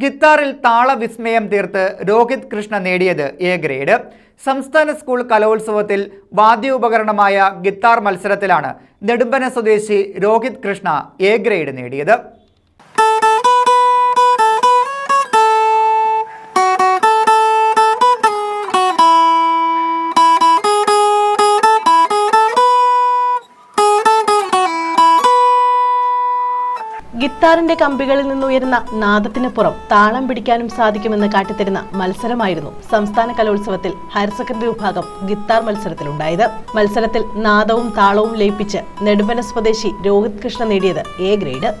ഗിത്താറിൽ താളവിസ്മയം തീർത്ത് രോഹിത് കൃഷ്ണ നേടിയത് A grade. സംസ്ഥാന സ്കൂൾ കലോത്സവത്തിൽ വാദ്യോപകരണമായ ഗിത്താർ മത്സരത്തിലാണ് നെടുമ്പന സ്വദേശി രോഹിത് കൃഷ്ണ എ ഗ്രേഡ് നേടിയത്. ഗിത്താറിന്റെ കമ്പികളിൽ നിന്നുയരുന്ന നാദത്തിന് പുറം താളം പിടിക്കാനും സാധിക്കുമെന്ന് കാട്ടിത്തരുന്ന മത്സരമായിരുന്നു സംസ്ഥാന കലോത്സവത്തിൽ ഹയർ സെക്കൻഡറി വിഭാഗം ഗിത്താർ മത്സരത്തിലുണ്ടായത്. മത്സരത്തിൽ നാദവും താളവും ലയിപ്പിച്ച് നെടുമ്പന സ്വദേശി രോഹിത് കൃഷ്ണ നേടിയത് എ ഗ്രേഡ്.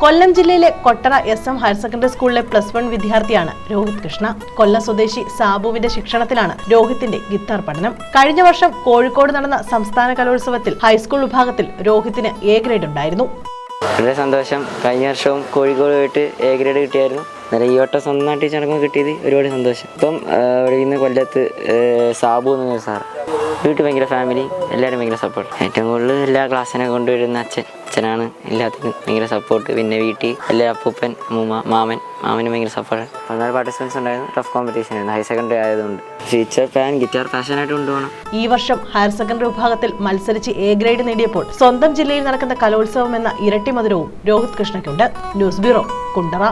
കൊല്ലം ജില്ലയിലെ Kottara S M higher secondary സ്കൂളിലെ പ്ലസ് വൺ വിദ്യാർത്ഥിയാണ് രോഹിത് കൃഷ്ണ. കൊല്ലം സ്വദേശി സാബുവിന്റെ ശിക്ഷണത്തിലാണ് രോഹിത്തിന്റെ ഗിത്താർ പഠനം. കഴിഞ്ഞ വർഷം കോഴിക്കോട് നടന്ന സംസ്ഥാന കലോത്സവത്തിൽ ഹൈസ്കൂൾ വിഭാഗത്തിൽ രോഹിത്തിന് എ ഗ്രേഡ് ഉണ്ടായിരുന്നു. വളരെ സന്തോഷം. കഴിഞ്ഞ വർഷവും കോഴിക്കോട് പോയിട്ട് എ ഗ്രേഡ് കിട്ടിയായിരുന്നു. അന്നേരം ഈ വട്ടം സ്വന്തമായിട്ട് ചടങ്ങ് കിട്ടിയത് ഒരുപാട് സന്തോഷം. ഇപ്പം അവിടെ ഇന്ന് കൊല്ലത്ത് സാബു എന്ന് എന്നൊരു സാർ വീട്ടിൽ ഭയങ്കര ഫാമിലി എല്ലാവരും ഭയങ്കര സപ്പോർട്ട് ഏറ്റവും കൂടുതൽ എല്ലാ ക്ലാസ്സിനെ കൊണ്ടുവരുന്ന അച്ഛൻ അച്ഛനാണ് എല്ലാത്തിനും ഭയങ്കര സപ്പോർട്ട് പിന്നെ വീട്ടിൽ എല്ലാ അപ്പൂപ്പൻ അമ്മൂമ്മ മാമൻ മാമനും ഭയങ്കര സപ്പോർട്ട് പതിനാല് പാർട്ടിസിപ്പൻസ് ഉണ്ടായിരുന്നു. ടഫ് കോമ്പറ്റീഷൻ ആയിരുന്നു. ഹയർ സെക്കൻഡറി ആയതുകൊണ്ട്. ഫ്യൂച്ചർ ഫാൻ ഗിറ്റാർ പാഷനായിട്ട് കൊണ്ടുപോകണം. ഈ വർഷം ഹയർ സെക്കൻഡറി വിഭാഗത്തിൽ മത്സരിച്ച് എ ഗ്രേഡ് നേടിയപ്പോൾ സ്വന്തം ജില്ലയിൽ നടക്കുന്ന കലോത്സവം എന്ന ഇരട്ടി മധുരവും രോഹിത് കൃഷ്ണയ്ക്കുണ്ട്. News bureau Kundara.